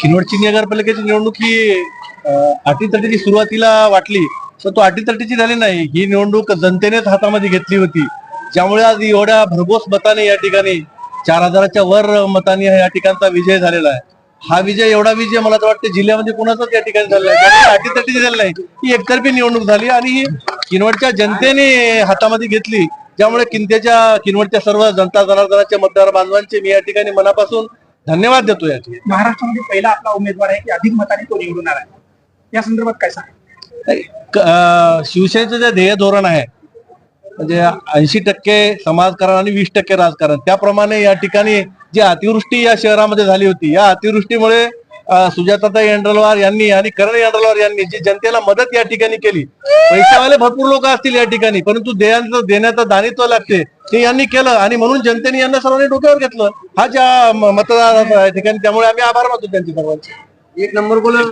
किनवटची नगरपालिकेची निवडणूक ही अटीतटीची सुरुवातीला वाटली तर तो अटीतटीची झाली नाही. ही निवडणूक जनतेनेच हातामध्ये घेतली होती. ज्यामुळे आज एवढ्या भरघोस मताने या ठिकाणी चार हजाराच्या वर मताने या ठिकाणचा विजय झालेला आहे. हा विजय एवढा विजय मला तर वाटतं जिल्ह्यामध्ये कोणाचाच या ठिकाणी झालेला आहे अटीतटीची झाली नाही. ही एकतर्फी निवडणूक झाली आणि ही किनवटच्या जनतेने हातामध्ये घेतली. ज्यामुळे किनतेच्या किनवटच्या सर्व जनता जनार्दनाच्या मतदार बांधवांचे मी या ठिकाणी मनापासून धन्यवाद देतो या ठिकाणी. महाराष्ट्रामध्ये पहिला आपला उमेदवार आहे की अधिक मताने तो निवडून आला आहे. या संदर्भात काय सांगा शिवसेनेचं जे ध्येय धोरण आहे म्हणजे ऐंशी टक्के समाजकारण आणि वीस टक्के राजकारण त्याप्रमाणे या ठिकाणी जी अतिवृष्टी या शहरामध्ये झाली होती या अतिवृष्टीमुळे सुजाताताई यंड्रलवार यांनी आणि करण यंड्रलवार यांनी जी जनतेला मदत या ठिकाणी केली पैशावाले भरपूर लोक असतील या ठिकाणी परंतु देण्याचं देण्याचं दानित्व लागते. ते यांनी केलं आणि म्हणून जनतेने यांना सर्वांनी डोक्यावर घेतलं. हा ज्या म- मतदार ठिकाणी त्यामुळे आम्ही आभार मानतो त्यांचे सर्वांचे. एक नंबर बोला